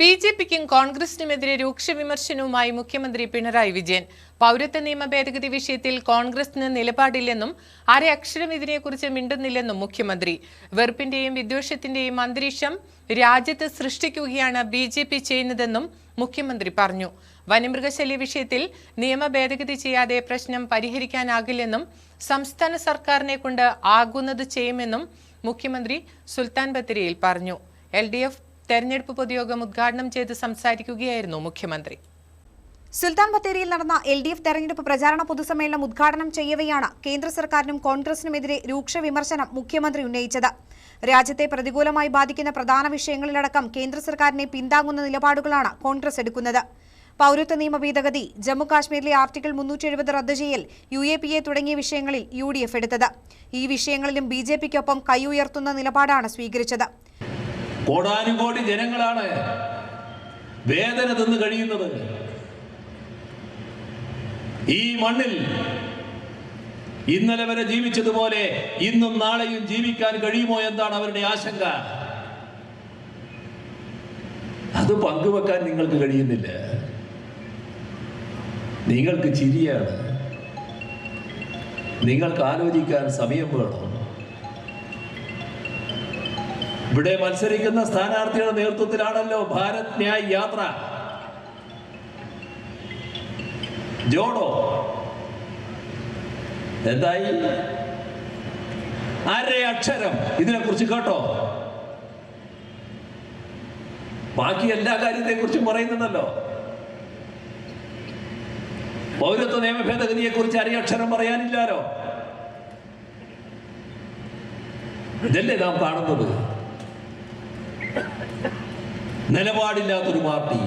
B J പിക്കും കോൺഗ്രസിനുമെതിരെ രൂക്ഷ വിമർശനവുമായി മുഖ്യമന്ത്രി പിണറായി വിജയൻ. പൗരത്വ നിയമ ഭേദഗതി വിഷയത്തിൽ കോൺഗ്രസിന് നിലപാടില്ലെന്നും അര അക്ഷരം ഇതിനെക്കുറിച്ച് മിണ്ടുന്നില്ലെന്നും മുഖ്യമന്ത്രി. വെറുപ്പിന്റെയും വിദ്വേഷത്തിന്റെയും അന്തരീക്ഷം രാജ്യത്ത് സൃഷ്ടിക്കുകയാണ് ബി ജെ പി ചെയ്യുന്നതെന്നും മുഖ്യമന്ത്രി പറഞ്ഞു. വന്യമൃഗശല്യ വിഷയത്തിൽ നിയമ ഭേദഗതി ചെയ്യാതെ പ്രശ്നം പരിഹരിക്കാനാകില്ലെന്നും സംസ്ഥാന സർക്കാരിനെ കൊണ്ട് ആകുന്നത് ചെയ്യുമെന്നും മുഖ്യമന്ത്രി സുൽത്താൻ ബത്തേരിയിൽ പറഞ്ഞു. എൽ ഡി എഫ് തെരഞ്ഞെടുപ്പ് പൊതുയോഗം ഉദ്ഘാടനം ചെയ്ത് സംസാരിക്കുകയായിരുന്നു മുഖ്യമന്ത്രി. സുൽത്താൻ ബത്തേരിയിൽ നടന്ന എൽ ഡി എഫ് തെരഞ്ഞെടുപ്പ് പ്രചാരണ പൊതുസമ്മേളനം ഉദ്ഘാടനം ചെയ്യവെയാണ് കേന്ദ്ര സർക്കാരിനും കോൺഗ്രസിനുമെതിരെ രൂക്ഷ വിമർശനം മുഖ്യമന്ത്രി ഉന്നയിച്ചത്. രാജ്യത്തെ പ്രതികൂലമായി ബാധിക്കുന്ന പ്രധാന വിഷയങ്ങളിലടക്കം കേന്ദ്ര സർക്കാരിനെ പിന്താങ്ങുന്ന നിലപാടുകളാണ് കോൺഗ്രസ് എടുക്കുന്നത്. പൌരത്വ നിയമ ഭേദഗതി ജമ്മുകാശ്മീരിലെ ആർട്ടിക്കിൾ മുന്നൂറ്റി എഴുപത് റദ്ദ് ചെയ്യൽ യു എ പി എ തുടങ്ങിയ വിഷയങ്ങളിൽ യു ഡി എഫ് എടുത്തത്. ഈ വിഷയങ്ങളിലും ബി ജെ പിക്കൊപ്പം കൈയുയർത്തുന്ന നിലപാടാണ് സ്വീകരിച്ചത്. കോടാനുകോടി ജനങ്ങളാണ് വേദന തിന്ന് കഴിയുന്നത്. ഈ മണ്ണിൽ ഇന്നലെ വരെ ജീവിച്ചതുപോലെ ഇന്നും നാളെയും ജീവിക്കാൻ കഴിയുമോ എന്താണ് അവരുടെ ആശങ്ക. അത് പങ്കുവെക്കാൻ നിങ്ങൾക്ക് കഴിയുന്നില്ല. നിങ്ങൾക്ക് ചിരിയാണ്. നിങ്ങൾക്ക് ആലോചിക്കാൻ സമയം വേണം. ഇവിടെ മത്സരിക്കുന്ന സ്ഥാനാർത്ഥിയുടെ നേതൃത്വത്തിലാണല്ലോ ഭാരത് ന്യായ് യാത്ര. ജോഡോ എന്തായി? അര അക്ഷരം. ഇതിനെ കുറിച്ച് കേട്ടോ. ബാക്കി എല്ലാ കാര്യത്തെ കുറിച്ചും പറയുന്നുണ്ടല്ലോ. പൗരത്വ നിയമ ഭേദഗതിയെ കുറിച്ച് അരയക്ഷരം പറയാനില്ലാലോ? ഇതല്ലേ നാം കാണുന്നത്? നിലപാടില്ലാത്തൊരു പാർട്ടി.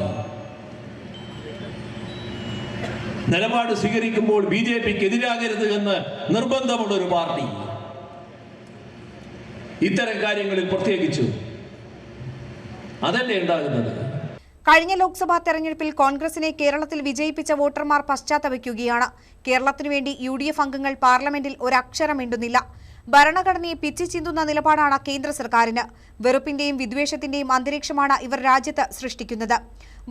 നിലപാട് സ്വീകരിക്കുമ്പോൾ ബി ജെ പിക്ക് എതിരാകരുത് എന്ന് നിർബന്ധമുള്ള ഒരു പാർട്ടി. ഇത്തരം കാര്യങ്ങളിൽ പ്രത്യേകിച്ചു അതല്ലേ ഉണ്ടാകുന്നത്? കഴിഞ്ഞ ലോക്സഭാ തെരഞ്ഞെടുപ്പിൽ കോൺഗ്രസിനെ കേരളത്തിൽ വിജയിപ്പിച്ച വോട്ടർമാർ പശ്ചാത്തപിക്കുകയാണ്. കേരളത്തിനുവേണ്ടി യു ഡി എഫ് അംഗങ്ങൾ പാർലമെന്റിൽ ഒരക്ഷരം മിണ്ടുന്നില്ല ഭരണഘടനയെ പിച്ചി ചിന്തുന്ന നിലപാടാണ് കേന്ദ്ര സർക്കാരിന്. വെറുപ്പിന്റെയും വിദ്വേഷത്തിന്റെയും അന്തരീക്ഷമാണ് ഇവർ രാജ്യത്ത് സൃഷ്ടിക്കുന്നത്.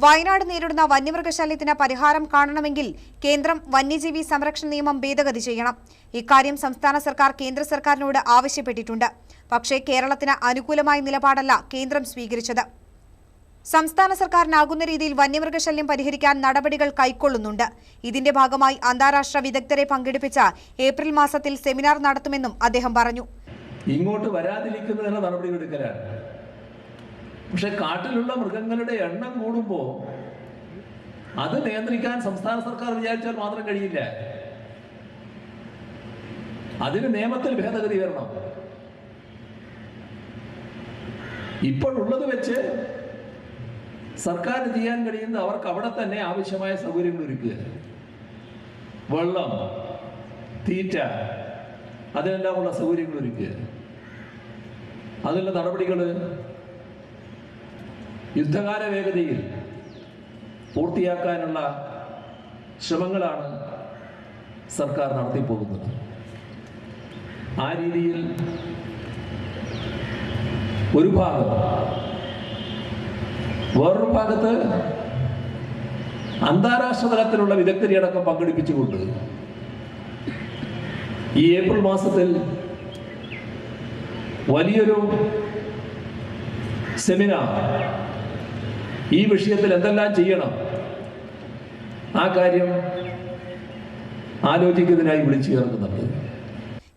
വയനാട് നേരിടുന്ന വന്യമൃഗശല്യത്തിന് പരിഹാരം കാണണമെങ്കിൽ കേന്ദ്രം വന്യജീവി സംരക്ഷണ നിയമം ഭേദഗതി ചെയ്യണം. ഇക്കാര്യം സംസ്ഥാന സർക്കാർ കേന്ദ്ര സർക്കാരിനോട് ആവശ്യപ്പെട്ടിട്ടുണ്ട്. പക്ഷേ കേരളത്തിന് അനുകൂലമായ നിലപാടല്ല കേന്ദ്രം സ്വീകരിച്ചത്. സംസ്ഥാന സർക്കാരിനാകുന്ന രീതിയിൽ വന്യമൃഗശല്യം പരിഹരിക്കാൻ നടപടികൾ കൈക്കൊള്ളുന്നുണ്ട്. ഇതിന്റെ ഭാഗമായി അന്താരാഷ്ട്ര വിദഗ്ധരെ പങ്കെടുപ്പിച്ച ഏപ്രിൽ മാസത്തിൽ സെമിനാർ നടത്തുമെന്നും അദ്ദേഹം പറഞ്ഞു. ഇങ്ങോട്ട് വരാതിരിക്കുന്നതിന് നടപടിയെടുക്കലാണ് പക്ഷെ കാട്ടിലുള്ള മൃഗങ്ങളുടെ എണ്ണം കൂടുമ്പോൾ അത് നിയന്ത്രിക്കാൻ സംസ്ഥാന സർക്കാർ വിചാരിച്ചാൽ മാത്രം കഴിയില്ല. അതിന് നിയമത്തിൽ ഭേദഗതി വരണം. ഇപ്പോഴുള്ളത് വെച്ച് സർക്കാർ ചെയ്യാൻ കഴിയുന്നത് അവർക്ക് അവിടെ തന്നെ ആവശ്യമായ സൗകര്യങ്ങൾ ഒരുക്കുക. വെള്ളം തീറ്റ അതിനെല്ലാമുള്ള സൗകര്യങ്ങൾ ഒരുക്കുക. അതിനുള്ള നടപടികൾ യുദ്ധകാല വേഗതയിൽ പൂർത്തിയാക്കാനുള്ള ശ്രമങ്ങളാണ് സർക്കാർ നടത്തിപ്പോകുന്നത്. ആ രീതിയിൽ ഒരു ഭാഗം വേറൊരു ഭാഗത്ത് അന്താരാഷ്ട്ര തലത്തിലുള്ള വിദഗ്ധരെ അടക്കം പങ്കെടുപ്പിച്ചുകൊണ്ട് ഈ ഏപ്രിൽ മാസത്തിൽ വലിയൊരു സെമിനാർ ഈ വിഷയത്തിൽ എന്തെല്ലാം ചെയ്യണം ആ കാര്യം ആലോചിക്കുന്നതിനായി വിളിച്ചു ചേർക്കുന്നുണ്ട്.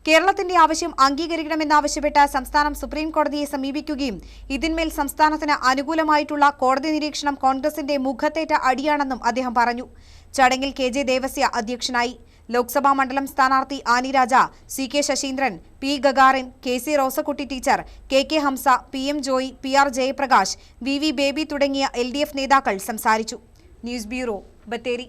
കേരളത്തിന്റെ ആവശ്യം അംഗീകരിക്കണമെന്നാവശ്യപ്പെട്ട് സംസ്ഥാനം സുപ്രീം കോടതിയെ സമീപിക്കുകയും ഇതിന്മേൽ സംസ്ഥാനത്തിന് അനുകൂലമായിട്ടുള്ള കോടതി നിരീക്ഷണം കോൺഗ്രസിന്റെ മുഖത്തേറ്റ അടിയാണെന്നും അദ്ദേഹം പറഞ്ഞു. ചടങ്ങിൽ കെ ജെ ദേവസ്യ അധ്യക്ഷനായി. ലോക്സഭാ മണ്ഡലം സ്ഥാനാർത്ഥി Annie Raja C K Sasheendran P Gagarin K C Rosakutty teacher K K Hamsa P M Joy P R Jayaprakash V V Baby തുടങ്ങിയ എൽ നേതാക്കൾ സംസാരിച്ചു. News bureau Bathery.